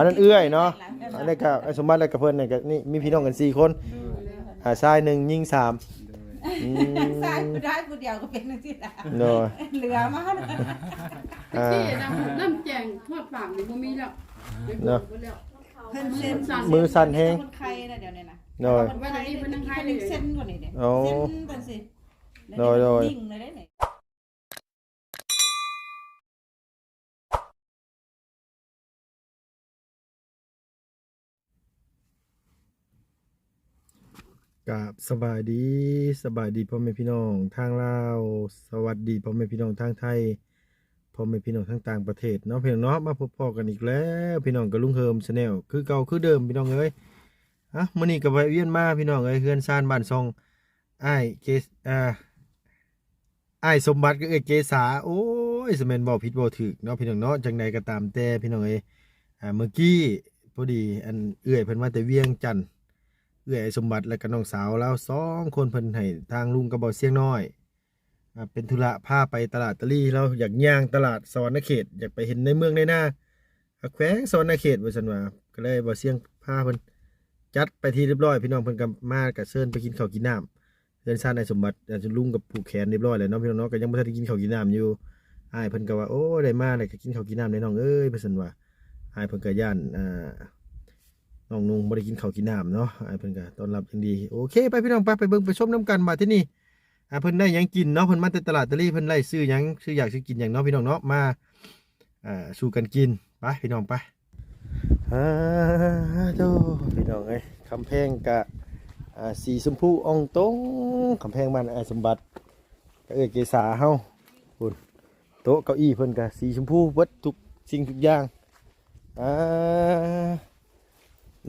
อันนั้นเอื้อยเนาะอันนี้ก็ไอ้สมบัติแล้วกับเพิ่นนี่ก็นี่มีพี่น้องกันสี่คนอ่าชายหนึ่งยิงสามอืมใช่ผู้ได้ผู้เดียวก็เป็นจังซี่ล่ะเนาะเหลือมาอ่าที่น้ำน้ำแจงทอดปากนี่บ่มีแล้วเนาะเพิ่นเส้นมือสั่นแฮงคนไข้นะเดี๋ยวนี้นะโดยคนไข้นี่เพิ่นนั่งไข้เลยเส้นกว่านี้เด้โอ้ เส้นเพิ่นสิโดยโดย นิ่งเลยเด้นี่ กับสบายดีสบายดีพ่อแม่พี่น้องทางลาวสวัสดีพ่อแม่พี่น้องทางไทยพ่อแม่พี่น้องทางต่างประเทศเนาะเพียงเนาะมาพบพอกันอีกแล้วพี่น้องกับลุงเฮิมชาแนลคือเก่าคือเดิมพี่น้องเอ้ยอะมื้อนี้ก็ไปเวียนมาพี่น้องเอ้ยเฮือนซานบ้านซองไอ้เกสอ่าอ้สมบัติก็เอ้ยเกษาโอ้ยสแมนบ่ผิดบ่ถูกเนาะพี่น้องเนาะจังใดก็ตามแต่พี่น้องเอ้ยอ่าเมื่อกี้พอดีอันเอื้อยเพิ่นมาแต่เวียงจันทน์ เอื้อยสมบัติและก็น้องสาวแล้วสองคนเพิ่นให้ทางลุงกระบอกเสียงน้อยเป็นธุระพาไปตลาดตะลี่เราอยากย่างตลาดสวรรณเขต อยากไปเห็นในเมืองในหน้าแขวงสวรรณเขตว่าซั่นว่าก็เลยบ่เสียงพาเพิ่นจัดไปที่เรียบร้อย พี่น้องเพิ่นก็มาก็เชิญไปกินข้าวกินน้ำเรือนซ่านในสมบัติอาจะลุงกับผูกแขนเรียบร้อยแล้วเนาะพี่น้องก็ยังบ่ทันได้กินข้าวกินน้ำอยู่อ้ายเพิ่นก็ว่าโอ้ได้มาได้ก็กินข้าวกินน้ำในน้องเอ้ยว่าซั่นว่าอ้ายเพิ่นก็ย่านอ่า น้องนุ่งบ่ได้กินข้าวกินน้ำเนาะไอ้เพิ่นก็ต้อนรับอย่างดีโอเคไปพี่น้องไปไปเบิ่งไปชมน้ำกันมาที่นี่อ่าเพิ่นได้ยังกินเนาะเพิ่นมาแต่ตลาดตะลี่เพิ่นไล่ซื้อยังซื้ออยากซื้อกินหยังเนาะพี่น้องเนาะมาอ่าสู่กันกินไปพี่น้องไปอ่าโตพี่น้องเอ้ยคำแพงกะอ่าสีชมพูอ่องตงคำแพงบ้านไอ้สมบัติก็เอ้ยเกษาเฮาพุ่นโต๊ะเก้าอี้เพิ่นกะสีชมพูเบิดทุกสิ่งทุกอย่างอ่า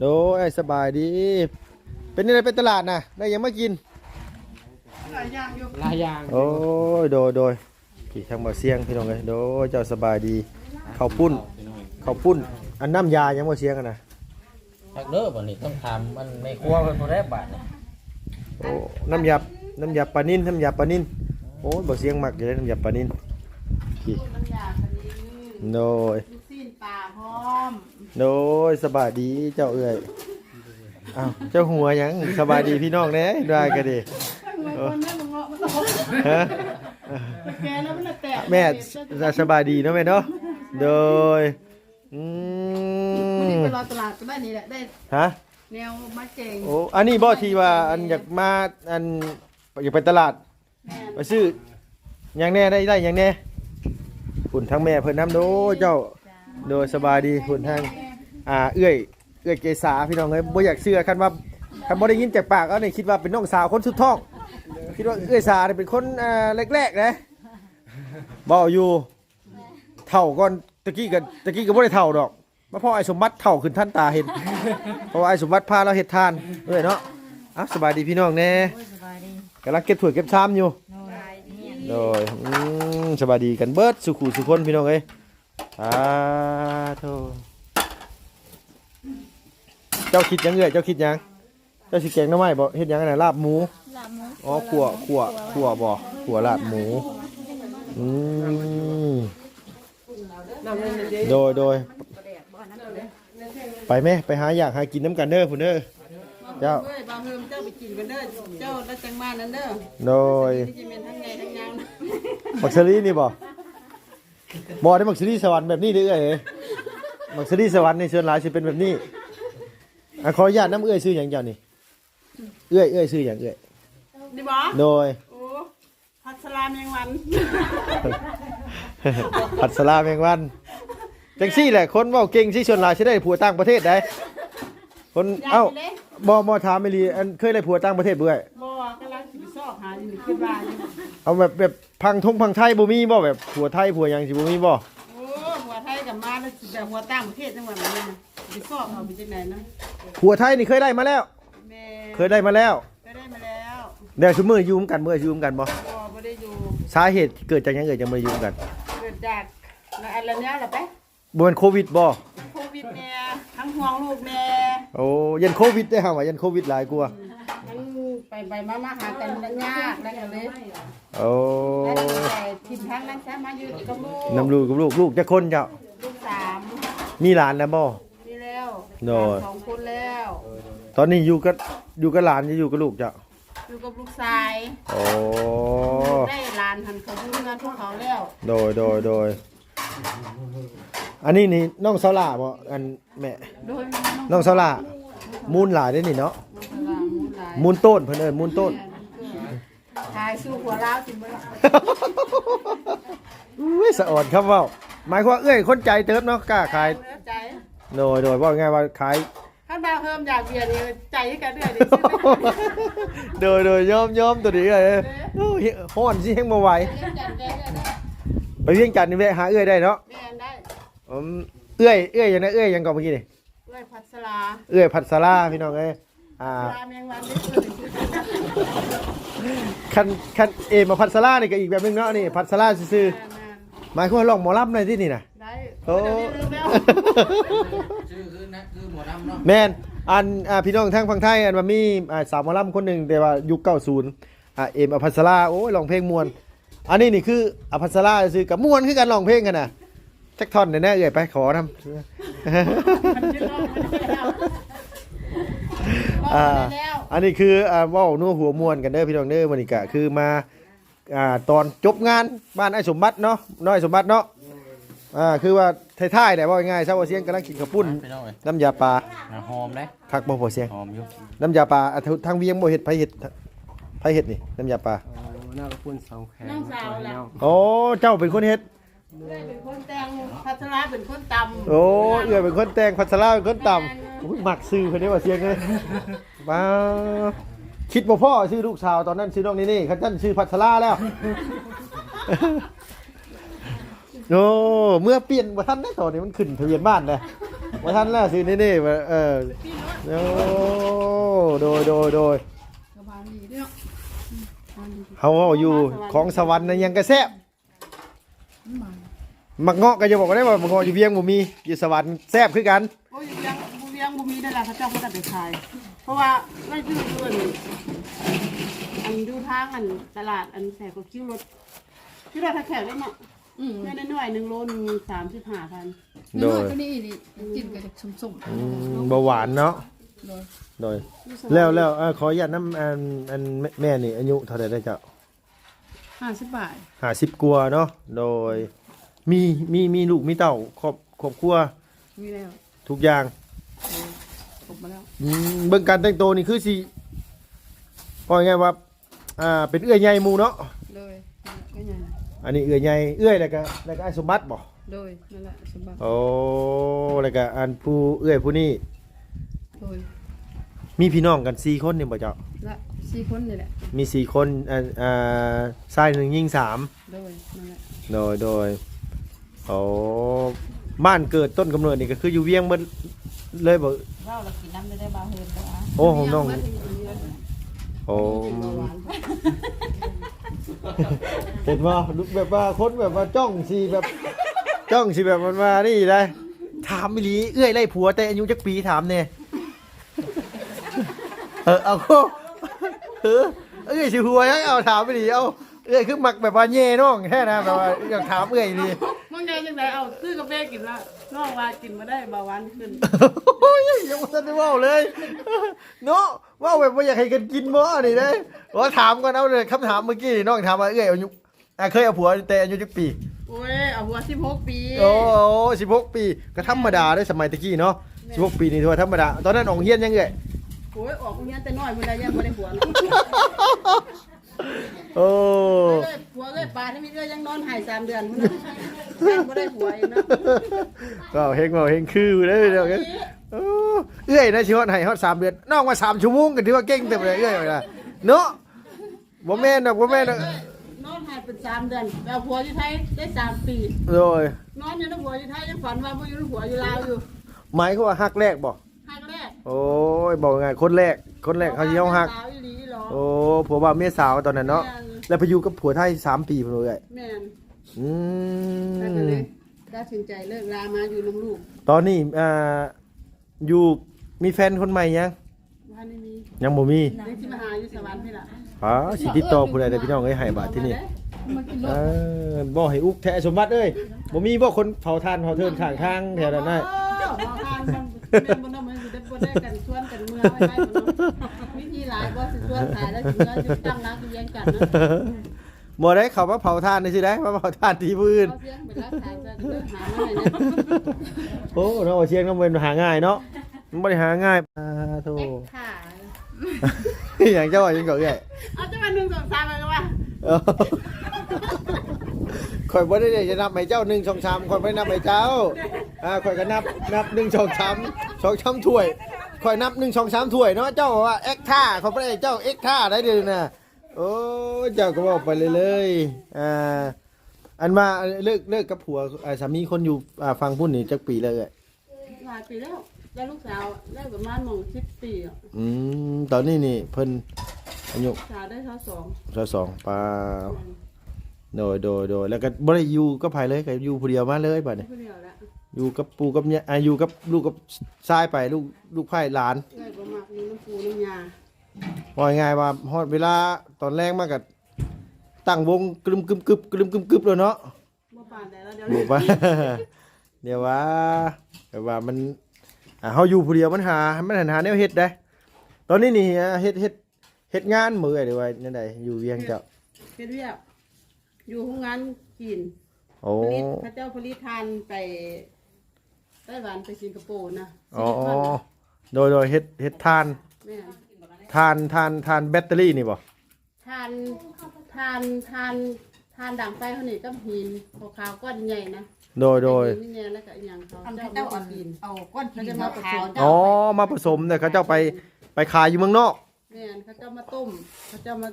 โดยสบายดี เป็นยังไงเป็นตลาดนะได้ยังไม่กิน หลายอย่างอยู่หลายอย่างโอ้ยโดยโดยขี่ทางบ่อเสียงพี่น้องเลยโดยเจ้าสบายดีข้าวปุ้นข้าวปุ้น อันน้ำยายังบ่เสียงกันนะทักเด้อวันนี้ต้องทำมันในครัวเป็นคนแรกบาทเนี่ยโอ้น้ำยาน้ำยาปลานิ่นน้ำยาปลานิ่นโอ้ยบ่เสียงมากเลยน้ำยาปลานิ่นขี่น้ำยาคันนี้โดยลูกซีน ปลาพร้อมโดยสบายดีเจ้าเอ้ยอ้าวเจ้าหัวหยังสบายดีพี่น้องแหน่ได้ก็ดีมันคนนั้นมันเงาะมันตกฮะแกแล้วมันน่ะแตกแม่สบายดีเนาะแม่เนาะโดยอืวันนี้มไปรอตลาดก็ได้นี่แหละได้ฮะแนวมาเจงโอ้อันนี้บ่ที่ว่าอันอยากมาอันอยากไปตลาดแม่ไปซื้อหยังแน่ได้ได้หยังแน่คุณทั้งแม่เพิ่นน้ำโดเจ้า โดยสบายดีคุณทั้งอ่าเอื้อยเอื้อยเกษาพี่น้องเอ้ยบ่อยากเชื่อคันว่าคันบ่ได้ยินจากปากเอานี่คิดว่าเป็นน้องสาวคนสุดท้องคิดว่าเอื้อยสาเนี่ยเป็นคนอ่าแรกๆนะบ่อยู่เท่าก่อนตะกี้กันตะกี้ก็บ่ได้เท่าดอกมาพ่อไอ้สมบัติเท่าขึ้นท่านตาเห็นเพราะว่าไอ้สมบัติพาเราเฮ็ดทานเอ้ยเนาะอะสบายดีพี่น้องแน่กำลังเก็บถ้วยเก็บชามอยู่โดยอืมสบายดีกันเบิดสุขุสุคนพี่น้องเอ้ย อ่าโธ่เจ้าคิดหยังเอ้ยเจ้าคิดหยัง เจ้าสิแกงหน้ำไม้บ่เฮ็ดหยังอันน่ะลาบหมู ลาบหมูอ๋อขั่วขั่วขั่วบ่ขั่วลาบหมู อืมโดยโดย ไปไหมไปหาอยากหากินน้ำกันเด้อพุ่นเด้อ เจ้าเฮ้ยบางเฮิมเจ้าไปกินกันเด้อ เจ้าแล้วจังมานั้นเด้อโดยที่จะเป็นทั้งไงทั้งยังนะมักซรีนี่บ่ บ่ได้มักซรีสวรรค์แบบนี้เด้อเอ้ยมักซรีสวรรค์ในเชิญหลายสิเป็นแบบนี้อะขออนุญาตน้ำเอื้อยชื่อหยังเจ้านี่เอื้อยเอื้อยชื่อหยังเอื้อยนี่บ่โดยโอ้พัสลามยังวันผัดสลาแมงวันจังซี่แหละคนเว้าเก่งสิชวนหลายสิได้ผัวต่างประเทศได้คนเอ้ายกไปเลยบ่บ่ถามไม่รีอันเคยได้ผัวต่างประเทศบ่เอ้ยบ่กำลังสิไปซอกหาอยู่นี่คิดว่าอยู่ เอาแบบแบบพังทงพังไทยบ่มีบ่แบบผัวไทยผัวหยังสิบ่มีบ่โอ้หัวไทยกับมาแล้วสิแบบหัวต่างประเทศจังหวัดนี้นะไปซอกเอาไปจังไหนนะผัวไทยนี่เคยได้มาแล้ว แม่เคยได้มาแล้วก็ได้มาแล้วเดี๋ยวซุมื้ออยู่ร่วมกันมื้ออยู่ร่วมกันบ่บ่บ่ได้อยู่สาเหตุเกิดจากหยังเกิดจากมื้ออยู่ร่วมกันเกิดจากอะไรเนี้ยล่ะไปบ่แม่นโควิดบ่โควิดแน่ทั้งห่วงลูกแน่โอ้ยันโควิดได้ห่าว่ายันโควิดหลายกว่าทั้ง ไปไปมามาหากันแล้วยากแล้วก็เลยโอ้แล้วก็แต่ทิมทางนั้นซะมาอยู่กับลูกน้ำลูกกับลูกลูกจักคนเจ้าลูกสามมีหลานแล้วบ่นี่แล้โดยสองคนแล้วตอนนี้อยู่กับอยู่กับหลานจะอยู่กับลูกเจ้าอยู่กับลูกชายโอ้ได้หลานหันเขาพูดงานพวกเขาแล้วโดยโดยโดยอันนี้นี่น้องสาวหลาบ่อันแม่โดยน้องสาวหลามูลหลายได้นี่เนาะหลาน มูหลายมูลต้นเพิ่นเอิ้นมูลต้นทายสู้หัวล้าวจริงไหมล่ะอุ้ยสะอ่อนครับเว้าหมายความว่าเอ้ยคนใจเติบเนาะกล้าขายเนื้อใจโดยโดยว่าไงว่าขายขั้นมาเพิ่มอยากเบียร์นี่ใจให้กันด้วยดิโดยโดยยอมยอมตัวนี้เลยโอ้ยฮ้อนสิแฮงบ่ไหวเล่นจันได้ได้ไปเวียงจันทน์นี่แวะหาเอ้ยได้เนาะแม่นได้อืมเอ้ยเอ้ยยังนะเอ้ยยังก่อนเมื่อกี้นี่ ด้วยพัสลา เอ้ยผัดสาลาพี่น้องเอ้ย อ่าปลาเมียงวันได้คืนคันคันเอมาผัดสาลานี่ก็อีกแบบนึงเนาะนี่ผัดสาลาซื่อแม่นๆหมายความว่าลองหมอลำหน่อยที่นี่น่ะได้โอ้เดี๋ยวนี้ลืมแล้วชื่อคือนะคือหมอดำเนาะแม่นอันอ่าพี่น้องทางฝั่งไทยอันว่ามีอ่าสาวหมอลำคนหนึงแต่ว่ายุค90อ่าเอมอภัสราโอ้ยร้องเพลงม่วน อันนี้นี่คืออภัสราซื่อกับม่วนคือกันร้องเพลงกันน่ะจักท่อนแน่ๆเอ้ยไปขอทำ มันจะรอดมันจะแล้วรอ อ่าดได้แล้วอันนี้คืออ่าเว่านัวหัวมวนกันเด้อพี่น้องเด้อวันนี้ก็คือมาอ่าตอนจบงานบ้านไอ้สมบัติเนาะน้อยสมบัติเนาะอ่าคือว่าท้ายๆแต่ว่าง่ายๆซะว่าเสียงกำลังกินข้าวปุ้นพี่น้องเอ้ยน้ำยาปลาอะหอมเลยคักบ่พอเสียงหอมอยู่น้ำยาปลาอะทางทางเวียงบ่เฮ็ดไผเฮ็ดไผเฮ็ดนี่น้ำยาปลาหน้ากระปุ้นสองแขนน้องสาวล่ะโอ้เจ้าเป็นคนเฮ็ด เอื้อยเป็นคนแต่งพัสลาเป็นคนตำโอ้เอื้อเป็นคนแต่งพัสลาเป็นคนต่ำโอ้ยมักซื้อเพิ่นได้ว่าเสียงเลยมาคิดบ่พ่อชื่อลูกสาวตอนนั้นชื่อน้องนี่นี่คันท่านชื่อพัสลาแล้วโอ้เมื่อเปลี่ยนว่าท่านได้ตอนนี้มันขึ้นทะเบียนบ้านเลยว่าท่านแล้วสินี่นี่ว่าเออโอ้โดยโดยโดยสบายดีเด้อเขาเว้าอยู่ของสวรรค์นะยังกระแซบ มักเงาะก็จะบอกได้ว่ามักเงาะอยู่เวียงบ่มีอยู่สวรรค์แซบคือกันโอ้ยยังบุเวียงบุมีได้ละเขาเจ้าเขาจะไปขาย เพราะว่าไม่ชื่อเพื่อนอันดูทางอันตลาดอันแสกกับคิ้วรถคิ้วรถถ้าแขกได้เนาะอืมเงินน้อยๆหนึ่งโลหนึงสามสิบห้าพันโดน้อยยตัวนี้นี่กินกับสมอืมเบาหวานเนาะๆโดยโดยแล้วแล้วเอ่อขออนุญาตน้ำอันอันแม่แม่นี่อายุเท่าไหร่ได้เจ้าห้าสิบบาท ห้าสิบกว่าเนาะโดย มีมีมีลูกมีเต้าครอบครอบครัวมีแล้วทุกอย่างครบมาแล้วอืมเบิ่งการแต่งตัวนี่คือสิพอไงายๆว่าอ่าเป็นเอื้อยใหญ่หมู่เนาะโดยก็ยังอันนี้เอื้อยใหญ่เอื้อยแล้วก็แล้วก็ไอ้สมบัติบ่โดยนั่นแหละสมบัติโอ้แล้วก็อันผู้เอื้อยผู้นี้โดยมีพี่น้องกันสี่คนนี่บ่เจ้าละสี่คนนี่แหละมีสี่คนอ่าอ่าชายหนึ่งหญิงสามโดยนั่นแหละโดยโดย โอ้บ้านเกิดต้นกำเนิดนี่ก็คืออยู่เวียงเบิดเลยบ่เราเรากินน้ำไม่ได้บาเฮินแล้วอะโอ้ของน้องโอ้เห็นว่าลุกแบบว่าคนแบบว่าจ้องสิแบบ จ้องสิแบบมันมานี่ได้ถามมิลีเอื้อยไล่ผัวแต่อายุจักปีถามเนี่ยเออเอาก็เออเอ้ยสิหัวยังเอาถามมิลีเอาเอ้ยคือมักแบบว่าเย่น้องแค่นะแบบว่าอยากถามเอ้ยนี่ มึงไงจังไดเอาซื้อกาแฟกินละน้องว่ากินมาได้เบาหวานขึ้นโอ้ยยังไม่ทันได้เว่าเลยเนาะเว่าแบบว่าอยากให้กันกินมั้นี่ได้ว่าถามก่อนเอาเลยคำถามเมื่อกี้นี่น้องถามว่าเอ้ยอายุอะเคยเอาผัวแต่อายุจักปี โอ้ยเอาหัวสิบหกปีโอ้สิบหกปีก็ธรรมดาได้สมัยตะกี้เนาะสิบหกปีนี่ถือว่าธรรมดา ตอนนั้นอองเฮียนยังไงโอ้ยออกเงี้ยแต่น้อยเมื่อไรยังไม่ได้หัวเนาะ โอ้เอ้ยหัวเอ้ยปลาที่มีเอ้ยยังนอนหายสามเดือนมึงยังไม่ได้หัวอีกเนาะก็เฮงเว่าเฮงคือได้เดี๋ยวกันโอ้เอื้อยนะชิฮอดให้ฮอดสามเดือนน้องมาสามชั่วโมงกันถือว่าเก่งเต็มเลยเอื้อยว่าเนาะบ่แม่นดอกบ่แม่นดอกนอนหายเป็นสามเดือนแล้วหัวอยู่ไทยได้สามปีโดยนอนอยู่ในหัวอยู่ไทยยังฝันว่าพ่อยู่ในหัวอยู่ลาวอยู่หมายเขามว่าฮักแรกบ่หักแรก โอ้ยบอกไงคนแรก คนแรกเขาเยี่ยวหักลาวอีหลีหรอโอ้ผัวบ่าวเมียสาวตอนนั้นเนาะ แล้วไปอยู่กับผัวไทยสามปีพอเลยแม่นอืนั่นก็มเลยตัดสินใจเลิกลามาอยู่น้ำลูกตอนนี้อ่าอยู่มีแฟนคนใหม่ยัง บ้านไม่มียังบ่มีเด็กที่มาหาอยู่สวรรค์พี่ล่ะอ๋อสิติดต่อผู้ใดได้พี่น้องเอ้ยให้บาทที่นี่ มากินรเอถอบ่ให้อุกแท้สมบัติเอ้ยบ่มีบ่คนเผาทานเผาเทินข้างทางแถวนั้นได้โอ้หมอทานมันเป็นบนน้ำมันได้กันชวนกันเมื่อไว้ได้บ่เนาะวิธีหลายบ่สิชวนขายแล้วสิเมื่ออยู่ตั้งร้านอยู่เวียงจันทน์นะบ่ได้เขามาเผาทานได้สิได้มาเผาทานที่พื้นเอาเสียงเป็นร้านขายจะเดินหามาให้เนี่ยโอ้เนาะว่าเชียงน้ำเวนหาง่ายเนาะมันบ่ได้หาง่ายอ่าโธ่เอ็กค่ะอย่างเจ้าว่าจังก็เอ้ยเอาจะมาหนึ่งสองสามเลยว่าเออ ข่อยบ่ได้จะนับให้เจ้า1 2 3ข่อยบ่ได้นับให้เจ้าอ่าข่อยก็นับนับ1 2 3 2 3ถ้วยข่อยนับ1 2 3ถ้วยเนาะเจ้าว่าเอ็กท่าข่อยบ่ได้ให้เจ้าเอ็กท่าได้เด้อน่ะโอ้ยเจ้าก็บอกไปเลยเลยอ่าอันว่าเลิกเลิกกับผัวอ่าสามีคนอยู่อ่าฟังพุ่นนี่จักปีแล้วเอ้ยหลายปีแล้วได้ลูกสาวได้ประมาณหมองสิบปีอะอืมตอนนี้นี่เพิ่นอายุสาวได้เท่าสองสสองปา โดยโดยโดยแล้วก็บ่ได้อยู่กับไผเลยก็อยู่ผู้เดียวมาเลยบัดนี้ผู้เดียวแล้วอยู่กับปู่กับเนี่ยอ่าอยู่กับลูกกับชายไปลูกลูกไผ่หลานได้ประมาณนี้น้ำปูน้ำยาว่าง่ายๆว่าฮอดเวลาตอนแรกมาก็ตั้งวงกลึมกึมกึบกลึมกึมกึบแล้วเนาะบ่ปานแต่แล้วเดี๋ยวบนี้อกว่า เดี๋ยวว่าแต่ว่ามันอ่าเฮาอยู่ผู้เดียวมันหา มันหาแนวเฮ็ดได้ ตอนนี้นี่อ่าเฮ็ดเฮ็ดเฮ็ดงานมื้อหรือว่าจังไดอยู่เวียงเจ้าเฮ็ดเรียบ อยู่โรงงานกินโอ้ ผลิตพระเจ้าผลิตทานไปไต้หวันไปสิงคโปร์นะอ๋อ โดยโดยเฮ็ดเฮ็ดทานแม่ทานทานทานแบตเตอรี่นี่บ่ทานทานทานทานด่างไฟเขานี่ก็หินขาวๆก้อนใหญ่นะโดยโดยนี่เนี่ยแล้วก็อีกอย่างเขาอันเจ้าเจ้าเอาเอากินเอาก้อนหินเขาจะมาผสขาวมๆเจ้าอ๋อมาผสมเนี่ยเขาเจ้าไปไปขายอยู่เมืองนอก แม่นเขาเจ้ามาต้มเขาเจ้ามา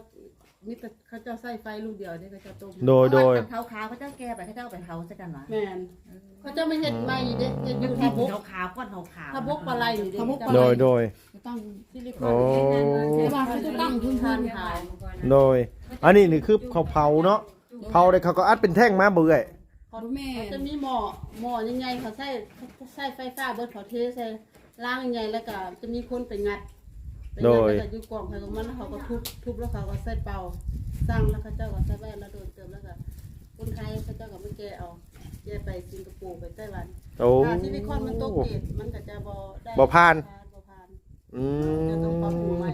มิตรเขาเจ้าใส่ไฟลูกเดียวเนี่ยเขาเจ้าต้มโดยโดยขาวขาวๆเขาเจ้าแก่ไปเขาเจ้าเอาไปเผาซะกันวะแม่นเขาเจ้าไม่เห็ดใหม่เด้เห็ดอยู่ขาที่บกวขาวๆก้อนขาวขาวถ้าบกปลาไหลนี่เด้โดยโดยตั้งซิลิโคโอ้นแต่ว่าเขาจะตั้งทุนทานขายโดย อันนี้นี่คือเขาเผาเนาะเผาเลยเขาก็อัดเป็นแท่งมาเบื่อยเขาเขาจะมีหม้อหม้อใหญ่ๆเขาใส่เขาใส่ไฟฟ้าเบิดเขาเทใส่ล่างใหญ่ๆแล้วก็จะมีคนไปงัด ไปงัดแล้วก็อยู่กล่องใครของมันแล้วเขาก็ทุบทุบแล้วเขาก็ใส่เป่าสร้างแล้วเขาเจ้าก็ใส่แว่นแล้วโดนเติมแล้วก็คนไทยเขาเจ้าก็ไม่แกะเอาแกะไปสิงคโปร์ไปไต้หวันโอ้ ถ้าซิลิคอนมันตกเกรดมันก็จะบ่ได้บ่ผ่าน บ่ผ่านอืจะต้องปรับปรุงมใหม่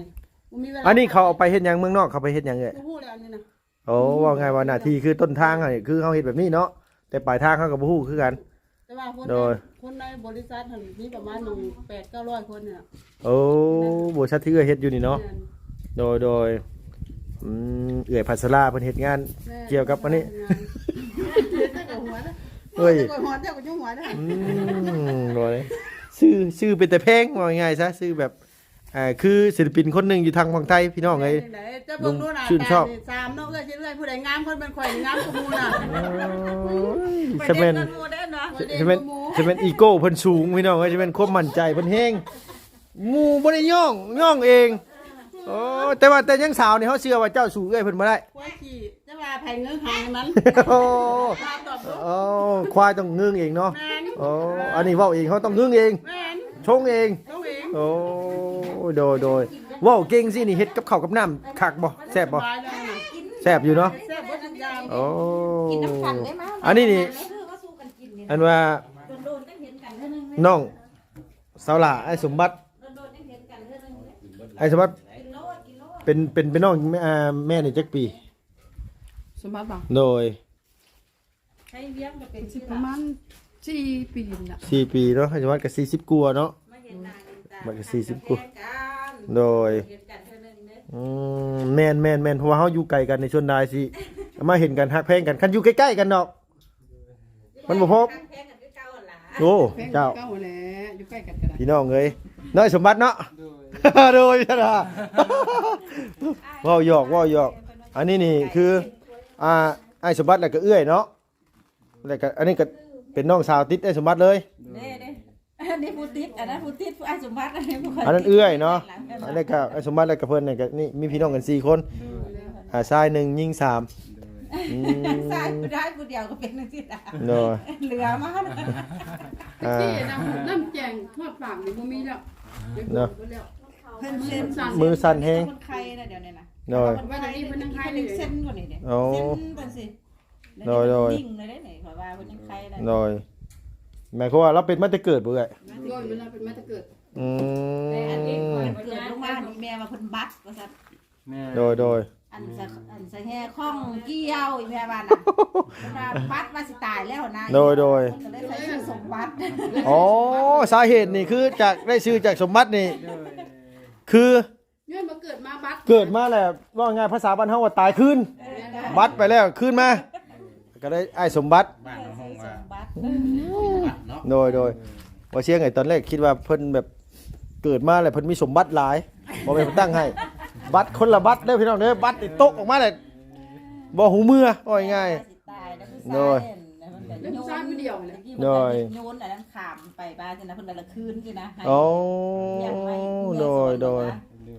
บ่มีเวลาอันนี้เขาเอาไปเฮ็ดหยังเมืองนอกเขาไปเฮ็ดหยังเอ้ยบ่ฮู้แล้วอันนี้นะโอ้ว่าไงว่าหน้าที่คือต้นทางอะนี่คือเขาเฮ็ดแบบนี้เนาะแต่ปลายทางเขาก็บ่ฮู้คือกัน แต่ว่าคนโดย คนในบริษัทหั่นมีประมาณ1 8 900คนเนี่ยโอ้บ่ชัดที่เอ้ยเฮ็ดอยู่นี่เนาะแม่โดยโดยอืมเอื้อยพัสราเพิ่นเฮ็ดงานแม่เกี่ยวกับอันนี้เฮ็ดแต่กับหัวนะเฮ้ยฮ็ดแต่กับหัวเจ้าก็ยุ่งหัวนะอืมบ่เลยชื่อชื่อเป็นแต่เพลงว่าง่ายๆซะชื่อแบบ อ่าคือศิลปินคนหนึงอยู่ทางฝั่งไทยพี่น้องเอ้ยจังไดเจ้าเบิ่งดูหน้าชื่นชอบ ตานี่สามเนาะเอ้ยสิเอ้ยผู้ใดงามคนเป็นข่อยนี่งามกว่าหมู่น่ะจะเป็นกันหมดได้เนาะจะเป็นจะเป็นอีโก้เพิ่นสูงพี่น้องเอ้ยจะเป็นความมั่นใจเพิ่นแฮงหมู่บ่ได้ย่องย่องเองโอ้แต่ว่าแต่ยังสาวนี่เฮาเชื่อว่าเจ้าสูงเอ้ยเพิ่นบ่ได้ควายขี่จะว่าไผเงื้อหางมันโอ้มาตอบดูโอ้ควายต้องงึ้งเองเนาะแม่นโอ้อันนี้เว้าเองเขาต้องงึ้งเอง แม่นชงเองต้องเองโอ้ โดยโดยเว้าเก่งสินี่เฮ็ดกับข้าวกับน้ำคักบ่แซ่บบ่สายเลยนะแซ่บอยู่เนาะแซ่บบ่ทุกอย่างโอ้กินน้ำขันได้มั้ยอันนี้นี่ก็สู้กันกินนี่อันว่าโดนๆก็เห็นกันเท่านึงน้องสาวหล่าไอ้สมบัติโดนๆก็เห็นกันเท่านึงไอ้สมบัติกินโลดกินโลดเป็นเป็นเป็นน้องแม่อ่าแม่นี่จักปี สมบัติบ่โดยใช้เลี้ยงก็เป็นสิที่ประมาณสี่ปีน่ะสี่ปีเนาะไอ้สมบัติก็สี่สิบกว่าเนาะ มาเห็นหน้าเห็นตามันก็40กว่ากันโดยเห็นกันเท่านึงเด้ออืมแม่นแม่นแม่นเพราะว่าเฮาอยู่ไกลกันในชนดายสิมาเห็นกันฮักแพงกันคันอยู่ใกล้ๆกันดอก มันบ่พบแพงกันคือเก่าหั่นล่ะโอ้แพงเจ้าเก้าแหละอยู่ใกล้กันก็ได้พี่น้องเอ้ยน้อยสมบัติเนาะโดยชนะว่าวหยอกว่าวหยอก อันนี้นี่คืออ่าไอ้สมบัติแล้วก็เอื้อยเนาะแล้วก็อันนี้ก็เป็นน้องสาวติดไอ้สมบัติเลยเด้เด้ อันนี้ผู้ติดอันนั้นผู้ติดผู้อาสมบัติอันนี้ผู้อันนั้นเอื้อยเนาะอันนี้ก็ไอ้สมบัติแล้วก็เพิ่นเนี่ยก็นี่มีพี่น้องกันสี่คนอ่าชายหนึ่งยิงสามอืมใช่ผู้ได้ผู้เดียวก็เป็นจังซี่ล่ะเนาะเหลือมานะอ่า ที่น้ำน้ำแจงทอดปากนี่บ่มีแล้วเนาะ เพิ่นเส้นมือสั่นแฮง คนไข้นะเดี๋ยวนี้นะเนาะว่าจะนี่เพิ่นยังไข้ขายหเลนึ่ยงเส้นกว่านี้เด้โอ้เส้นเพิ่นสิโดยโดย นิ่งเลยได้ไหนขอยว่าเพิ่นยังไข้ได้โดย หมายความว่าเราเป็นมาแต่เกิดบ่เอ้ยโดยมันเป็นมาแตะเกิดอืแต่อันนี้ก่อนมเกิดลงมานี่แม่ว่าเพิ่นบัดว่าซั่นแม่โดยโดยอันสะอันสะแห่ข้องเกี่ยวอีแม่ว่าน่ะเพิ่นว่าบัดว่าสิตายแล้วนะโดยโดยเพิ่นก็เลยใส่ชื่อสมบัติอ๋อสาเหตุนี่คือจากได้ชื่อจากสมบัตินี่คือย้อนมาเกิดมาบัดเกิดมาแล้วว่าไงภาษาบ้านเฮาว่าตายคืนบัดไปแล้วคืนมาก็ได้ไอ้สมบัติบ้านห้องส ว่ามบัติบัตรเนาะโดยโดยว่าเชียงไอ้ตอนแรกคิดว่าเพิ่นแบบเกิดมาแล้วเพิ่นมีสมบัติหลายบ่แม่นเพิ่นตั้งให้ บัตรคนละบัตรเด้อพี่น้องเด้อบัตรติดตกออกมาเลยบ่หูเมื่อว่าง่ายสิตายแล้วผู้โดชายยเล่นแล้วมันก็โยนแล้วผู้ชายผู้เดียวเลยโดย โยนอันนั้นขามไปบ้านสินะเพิ่นก็ละคืนสินะให้ๆอ๋อเลี้ยงไว้โดยโดย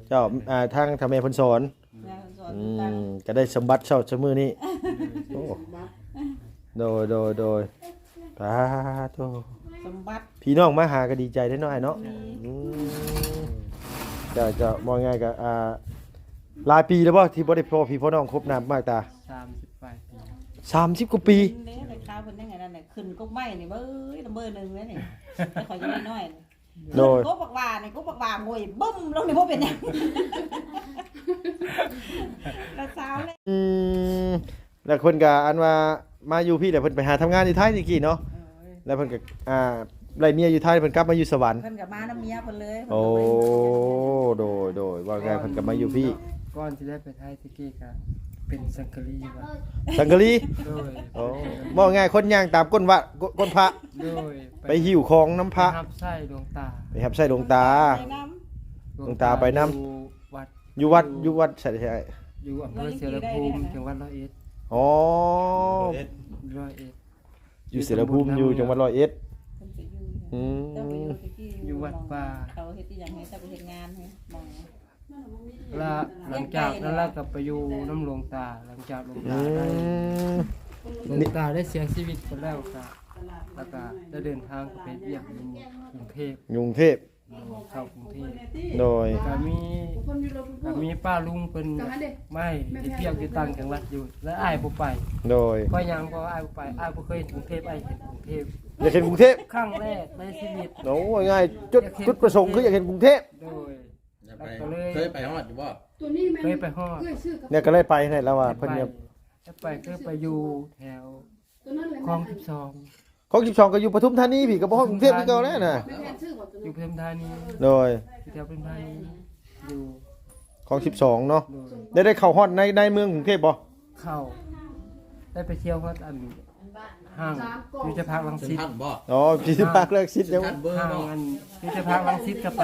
เจ้าอ่าทางทางแม่เพิ่นสอนแม่เพิ่นสอนอืตั้งมก็ได้สมบัติเช้าชั่วมื้อนี้โอ้บัด โดยโดยโดยตาโตสมบัติ พี่น้องมาหาก็ดีใจได้อเน้อยเนาะอืมจะจะมองง่ายก็อ่าหลายปีแล้วบ่ที่บ่ได้พ่อพี่พ่อน้องครบน้ำมากตาสามสิบแปดปี30กว่าปี เด้ในข้าวเพิ่นได้ไงนั่นน่ะขึ้นก็ไม้นี่เบ้ยลำเบอร์หนึงเลยนี่แต่ขอยยังน้อยๆนี่โดยก็บักว่านี่ก็บักว่าโวยบึ้มลงนี่บ่เป็นหยังแล้วสาวเลย อืมแล้วเพิ่นก็อันว่า มาอยู่พี่แต่เพิ่นไปหาทำงานอยู่ไทยนี่กี่เนาะแล้วเพิ่นก็อ่าได้เมียอยู่ไทยเพิ่นกลับมาอยู่สวรรค์เพิ่นก็มาน้ำเมียเพิ่นเลยโอ้โดยโดยว่าไงเพิ่นก็มาอยู่พี่ก่อนที่ได้ไปไทยตะกี้ก็เป็นสังกะรีว่ะสังกะลีโดยโอ้มองง่ายคนย่างตามก้นวะก้นพระโดยไปหิวของน้ำพระทับไส้ดวงตาไปครับใส่ดวงตา ไปน้ดวงตาไปนำ อยู่วัดอยู่วัดอยู่วัดใช่ใช่อยู่อำเภอเสรภูมิจังหวัดร้อยเอ็ด อ๋อร้อยเอ็ดอยู่เสรภูมิอยู่จังหวัดร้อยเอ็ดำเพิ่นสิอยู่อืเจ้าไปอยู่มที่ที่อยู่วัดป่าเขาเฮ็ดที่หยังให้เจ้าไปเฮ็ดงานให้มองแล้วหลังจากนั้นแล้วก็ไปอยู่น้ำหลวงตา หลังจากหลวงอืตาได้มหลวงตาได้เสียชีวิตไปแล้วก็แล้วก็ได้เดินทางไปเยี่ยมอยู่กรุงเทพกรุงเทพ เข้ากรุงเทพโดย ก็มีคนอยู่โรงก็มีป้าลุงเป็นก็หาเด้ไม่ที่เที่ยวอยู่ต่างจังหวัดอยู่ และอ้ายบ่ไปโดยเพราะหยังเพราะอ้ายบ่ไปอ้ายบ่เคยเห็นกรุงเทพอ้ายเห็นกรุงเทพอยากเห็นกรุงเทพครั้งแรกในชีวิตโอ้ยง่ายจุดจุดประสงค์คืออยากเห็นกรุงเทพโดย อย่าไปเคยไปฮอดอยู่บ่ตัวนี้แม่นเคยไปฮอดเคยซื้อกับเนี่ยก็เลยไปเนี่ยแล้วว่าเพิ่นเนี่ยจะไปก็ไปอยู่แถวตัวนั้นเลยคลอง แม่น12ของ12ก็อยู่ปทุมธานีพี่ก็บ่ฮอดกรุงเทพคือเก่าแล้วน่ะแม่นซื้อบ่ตัวอยู่นั้นปทุมธานีโดยอยู่แถวปทุมธานีอยู่ของ12เนาะโดยได้ได้เข้าฮอดในในเมืองกรุงเทพบ่เข้า ได้ไปเที่ยวฮอดอันห้างอยู่จะพักลังเซ็นสิตทรัลบ่อ๋อพี่ภาคเลิกชิดเซ็ยันงทรัลเบอร์ห้างบ่อันอยู่จะพักลังสิตก็ไป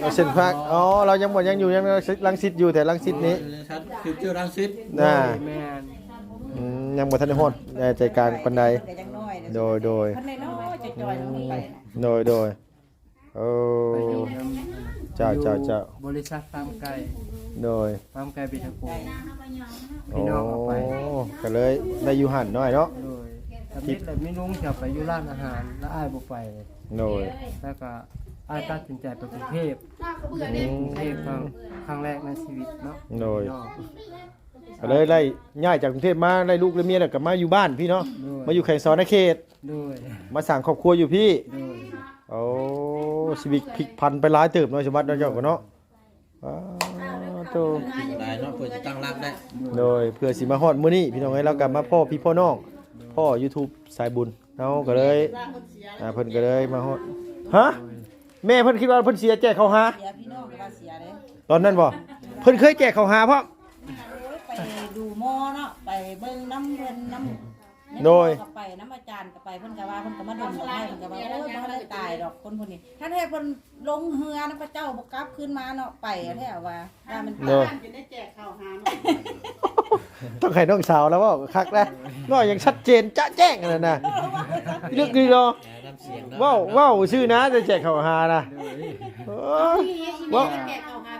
เอาเส้นภาคอ๋อเรายังบ่ยังอยู่ยังลังสิตอยู่แต่ลังสิตนี้ชัดคือชื่อรังสิตน่าแม่น อืมยังบ่ทันได้ฮอดในใจกลางปานใดเพิ่นก็ยังน้อย โดยโดยเพิ่นน้อยๆจะจอยลงไปนะโดยโดยโอ้ไปอยู่น้ำเจ้าเจ้าเจ้าบริษัทฟาร์มไก่โดยฟาร์มไก่เบทาโกโอ้พี่น้องเอาไป ก็เลยได้อยู่หันน้อยเนาะโดยทำนิดแบบไม่ลุงจะไปอยู่ร้านอาหาร แล้วอ้ายบ่ไปโดยแล้วก็อ้ายตัดสินใจไปกรุงเทพหน้าก็เบื่ออืเด้กรุมงเทพครั้งครั้งแรกในชีวิตเนาะโดยเนาะ ก็เลยไล่ย้ายจากกรุงเทพมาได้ลูกได้เมียแล้วก็มาอยู่บ้านพี่เนาะโดยมาอยู่แข่งสอนเขตโดยมาสั่งครอบครัวอยู่พี่โดยโอ้ชีวิตพลิกพันไปหลายเติบเนาะสมบัติเนาะเจ้าก็เนาะอ้าวโต ได้เนาะเพื่อจะตั้งรักได้ โดยเพื่อสิมาฮอดมื้อนี้พี่น้องเอ้ยเรากลับมาพ่อพี่พ่อน้องพ่อ YouTube สายบุญเฮาก็เลยอ่าเพิ่นก็เลยมาฮอดฮะแม่เพิ่นคิดว่าเพิ่นเสียแจกเขาหาเสียพี่น้องก็ว่าเสียเด้ตอนนั้นบ่เพิ่นเคยแจกเขาหาพ่อไปดูห มอเนาะไปเบิ่งน้ำเพิ่นน้ำโดย ก็ไปน้ำอาจารย์ก็ไปเพิ่นก็ว่าเพิ่นก็มาดมให้เพิ่นก็ว่าโอ้ยบ่ได้ตายดอกคนพวกนี้ถ้าแท้เพิ่นลงเฮือนะพระเจ้าบ่กลับขึ้นมาเนาะไปแท้ว่าว่ามันเนาะบ้านจะได้แจกข้าวหาเนาะต้องให้น้องสาวแล้วเว่าคักแล้วน้อยอย่างชัดเจนจะแจ้งนั่นน่ะลึกดีเนาะแหมน้ำเสียงเนาะเว้าเว้าชื่อนะจะแจกเขาหานะเออพี่อีแม่จะแจกข้าวหาพี่น้องจะแจ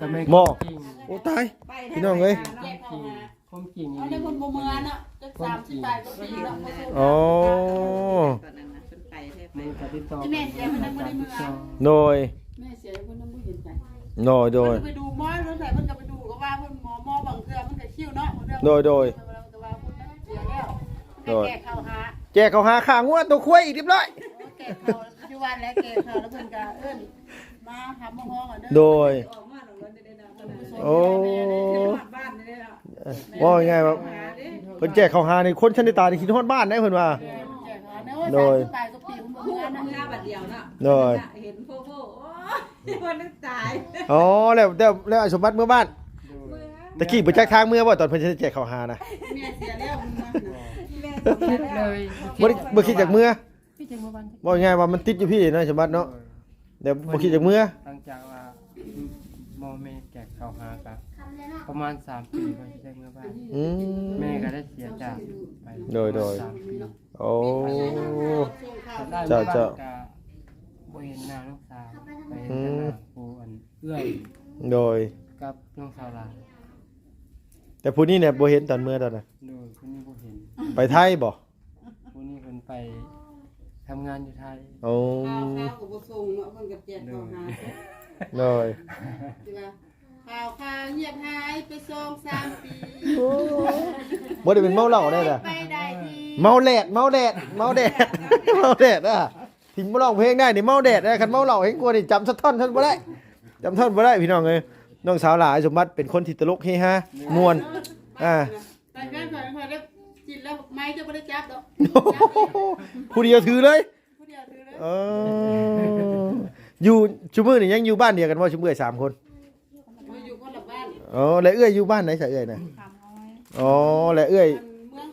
กข้าวก็หาไม่หม้อ จริงโอ้ตายไปพี่น้องเอ้ยแจกข้าวหาความจริงเอาได้คนบ่เมือเนาะจะสามสิบแปดก็ปีเนาะเขาโทรอ๋อตอนนั้นน่ะเพิ่นไปแท้ไปมือกับติดต่อแม่เสียมันยังบ่ได้มือต่อโดยแม่เสียคนนั้นบ่เห็นใจโดยโดยเพิ่นไปดูหมอเพิ่นใส่เพิ่นก็ไปดูก็ว่าเพิ่นหมอหมอบางเทื่อมันก็คิ้วเนาะบางเทื่อโดยโดยเพิ่นก็ว่าเพิ่นเสียแล้วแม่แจกข้าวหา แจกเขาหาข้างงัวตัวควายอีกเรียบร้อย แก่เขาอยู่วันแล้วแก่เขาแล้วเพิ่นก็เอิ้นมาหาหมอห้องอะเด้อโดย ออก โอ้บ้านได้ๆนะว่าไงว่าเพิ่นแจกเขาหาในคนชั้นในตานี่คิดฮอดบ้านได้เพิ่นว่าแก่เขาเนาะโดยสามสิบปลายก็ปีมันบ่เฮือนนะหน้าบัดเดียวน่ะโดยเห็นโฟโฟโอ้ยวันนั้นตายอ๋อแล้วแล้วแล้วไอ้สมบัติเมื่อบ้านตะกี้บ่จักทางเมื่อบ่ตอนเพิ่นจะแจกเขาหานะเมียเสียแล้วมันมาน่ะแม่คิดเลยบ่ได้บ่คิดจากเมื่อพี่จังว่าวันบ่ง่ายว่ามันติดอยู่พี่เนาะสมบัติเนาะเดี๋ยวบ่คิดจากเมื่อหลังจากว่าหมอแม่แกะเข้าหากันประมาณ3ปีก็ได้เมื่อบ้านอืม แม่ก็ได้เสียจากไปโดยโดย สามปีโอ้ส่งข่าวได้เจ้าเมื่อบ้านเจ้าก็บ่เห็นหน้าลูกสาวไปเห็นแต่หน้าปูอันเอื้อยโดย กับน้องสาวหลานแต่ผู้นี้เนี่ยบ่เห็นตอนเมื่อตอนน่ะ โดยคนนี้บ่เห็นไปไทยบ่คนนี้เพิ่นไปทำงานอยู่ไทยโอ้ข่าวข่าวก็บ่ส่งเนาะเพิ่นก็แจกเขาหาโดยสิว่า ข่าวข่าวเงียบหายไปสองสามปีบ่ได้เป็นเมาเหล้าได้ล่ะไปได้ทีเมาแดดเมาแดดเมาแดดเมาแดดอะถึงมาร้องเพลงได้นี่เมาแดดได้คันเมาเหล้าเห็นกลัวนี่จำสักท่อนท่านบ่ได้จำท่อนบ่ได้พี่น้องเอ้ยน้องสาวหลายสมบัติเป็นคนที่ตลกเฮฮามวนอ่าไปแม่นข่อยข่อยแล้วกินแล้วไม้จะบ่ได้จับดอกผู้เดียวถือเลยผู้เดียวถือเลยเอออยู่ชุมือนี่ยังอยู่บ้านเดียวกันบ่ชุมือสามคน มาอยู่คนละบ้าน อ๋อแล้วเอื้อยอยู่บ้านไหนใส่เอื้อยน่ะอ๋อแล้วเอื้อย เมือง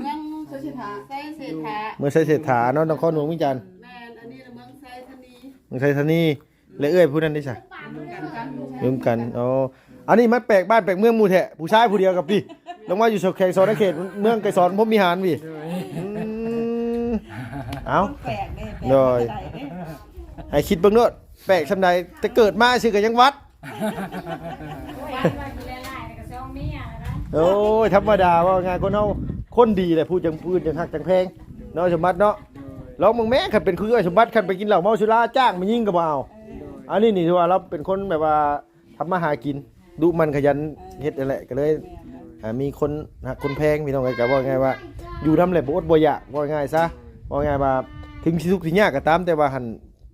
เมืองเศรษฐาไซเศรษฐาเมื่อใส่เศรษฐาเนาะนครหลวงวิจารณ์แม่นอันนี้เมืองไซธนีเมืองไทยธานีแล้วเอื้อยผู้นั้นได้ใส่กันกันรวมกันอ๋ออันนี้มันแปลกบ้านแปลกเมืองหมู่แท้ผู้ชายผู้เดียวกับพี่ลงมาอยู่โซแขกโซนเขตเมืองไกรสอนพรหมวิหารพี่อืมเอ้าแปลกเด้แปลกโดยให้คิดเบิ่งโนดแปลกซำใดแต่เกิดมาชื่อก็ยังวัด โอ้ยธรรมดาว่าไงคนเฮาคนดีแหละพูดจังพูดจังฮักจังแพงเนาะสมบัติเนาะลองมึงแม่คันเป็นคือไอสมบัติคันไปกินเหล้าเมาสุราจ้างมายิ่งก็บ่เอาอันนี้นี่ถือว่าเราเป็นคนแบบว่าทำมาหากินดุมันขยันเฮ็ดนั่นแหละก็เลยมีคนหักคนแพงพี่น้องไอ้ก็ว่าไงว่า อยู่ทำอะไรบ่อดบ่อยากว่าง่ายซะว่าง่ายว่าถึงสิทุกข์สิยากก็ตามแต่ว่าหัน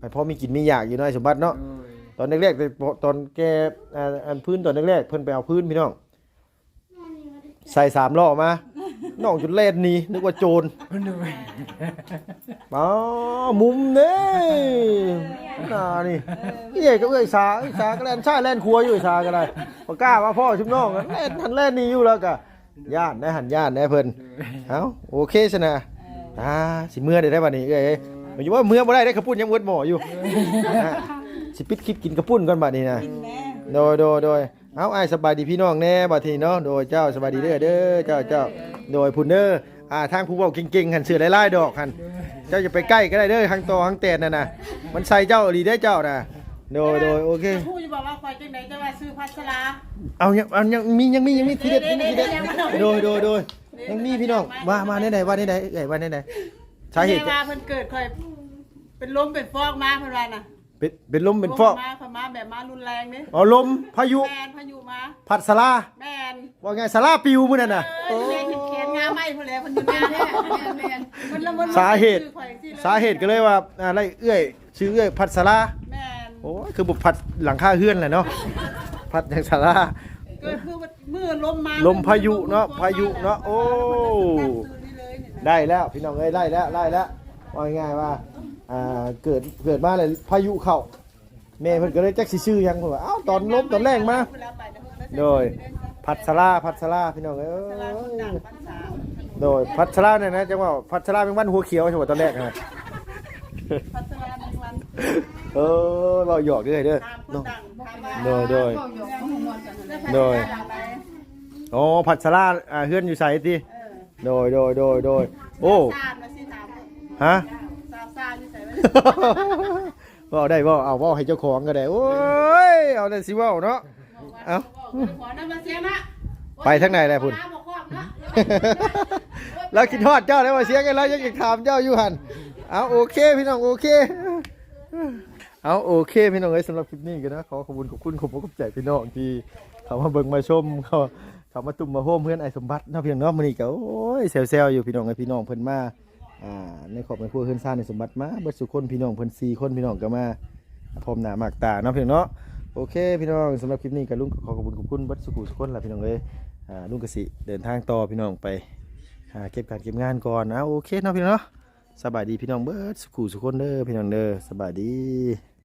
ให้พอมีกินมีอยากอยู่เนาะไอ้สมบัติเนาะ อนแรกๆแต่ตอนแกอ่าอันพื้นตอนแรกๆเพิ่นไปเอาพื้นพี่น้อง ใส่สามล้อมาน้องจุดเล่นหนี่นึกว่าโจรโดยอ๋อมุมนี่น่านี่พี่เอกก็เอ้ยสาเอ้ยสาก็แล่นใช่แล่นครัวอยู่ไอ้สาก็ได้พอกล้าว่าพ่อชุบน้องก็เล่นทันเล่นหนี่อยู่แล้วก็ย่านได้หันย่านได้เพิ่นเอ้าโอเคชนะอ่าสิเมื่อได้ได้บัดนี้เอ้ยมันอยู่ว่าเมื่อบ่ได้ได้ขปุ่นยังเวิร์ดหมออยู่อะ สิปิดคลิปกินกระปุ่นก่อนบัดนี้นะแม่โดยโดยโดยเอาไอ้ายสบายดีพี่น้องแน่บัดทีเนาะโดยเจ้าสบายดีเด้อเด้อเจ้าเจ้าโดยพุ่นเด้ออ่าทางผู้เว้าเก่งๆหันเสือไล่ๆดอกหันเจ้าจะไปใกล้ก็ได้เด้อทางตอทางแตนน่ะนะมันใส่เจ้าดีได้อเจ้าน่ะโดยโดยโอเคผู้จะบอกว่าคอยจังไหนจะว่าซื้อพัสลาเอายังเอายังมียังมียังมีทีเด็ดยังมีทีเด็ดโดยโดยโดยยังมีพี่น้องว่ามาได้ไหนว่าได้ไหนเอ้ยว่าได้ไหนสาเหตุ แม่ว่าเพิ่นเกิดคอย เป็นลมเป็นฟอกมาเพิ่นว่าน่ะ เป็นเป็นลมเป็นฟอกมาเพิ่นมาแบบมารุนแรงเด้อ๋อลมพายุแม่นพายุมา พัดสลาแม่นว่าไงสลาปิวมื้อนั่นน่ะเออแม่เห็นเขียนงาไม้เพิ่นแล้วเพิ่นอยู่แม่แท้แม่นแม่นมันละมันสาเหตุ สาเหตุก็เลยว่าอะไรเอื้อยชื่อเอื้อยพัดสลาแม่นโอ้ยคือบุกพัดหลังคาเฮือนแหละเนาะพัดอย่างสาราเกิดคือมือลมมาลมพายุเนาะพายุเนาะโอ้ได้แล้วพี่น้องเอ้ยได้แล้วได้แล้วว่าง่ายๆว่า อ่าเกิดเกิดมาเลยพายุเข้าแม่เพิ่นก็เลยจักสิชื่อหยังเพิ่นว่าเอ้าตอนลมตอนแรงมาโดยพัดสลาพัดสลาพี่น้องเอ้ยโดยพัดสลาเนี่ยนะจังว่าพัดสลาเป็นวันหัวเขียวใช่ป่ะตอนแรกนะพัสลาในวันเออเราหยอกเด้อเด้อตามคนเนาะดังถามว่าโดยโดยก็ยกข้อมูลกันโดยอ๋อผัดสลาอ่าเฮือนอยู่ใส่ติโดยโดยโดยโดยโอ้ทราบแล้วสิถามฮะ ทราบทราบที่ใส่ไว้เว่าได้เว่าเอาเว่าให้เจ้าของก็ได้โอ้ยเอาแต่สิเว่าเนาะ เอ้าขอน้ำมาเสียนะไปทางไหนแหละพุ่นบอกความนะแล้วคิดฮอดเจ้าได้ว่าเสียกันแล้วยังอยากถามเจ้าอยู่หันเอาโอเคพี่น้องโอเค เอาโอเคพี่น้องเอ้ยสำหรับคลิปนี้กันนะขอขอบคุณขอบคุณขอบคุณขอบใจพี่น้องที่เขามาเบิ่งมาชมเขาเขามาตุ่มมาโฮมเพื่อนไอ้สมบัติเนาะเพียงเนาะมื้อนี้ก็โอ้ยแซวๆอยู่พี่น้องไอ้พี่น้องเพิ่นมา อ่าในขอบในครัวเฮือนซ่านในสมบัติมาเบิดสุคนพี่น้องเพิ่น4คนพี่น้องก็มาพร้อมหน้ามากตาเนาะพี่น้องเนาะโอเค พี่น้องสำหรับคลิปนี้กับลุงขอขอบคุณขอบคุณเบิดสุขุสุคนละพี่น้องเอ้ยอ่าลุงกสิเดินทางต่อพี่น้องไปหาเก็บการเก็บงานก่อนนะโอเคเนาะพี่น้องเนาะสบายดีพี่น้องเบิดสุขุสุคนเด้อพี่น้องเด้อสบายดี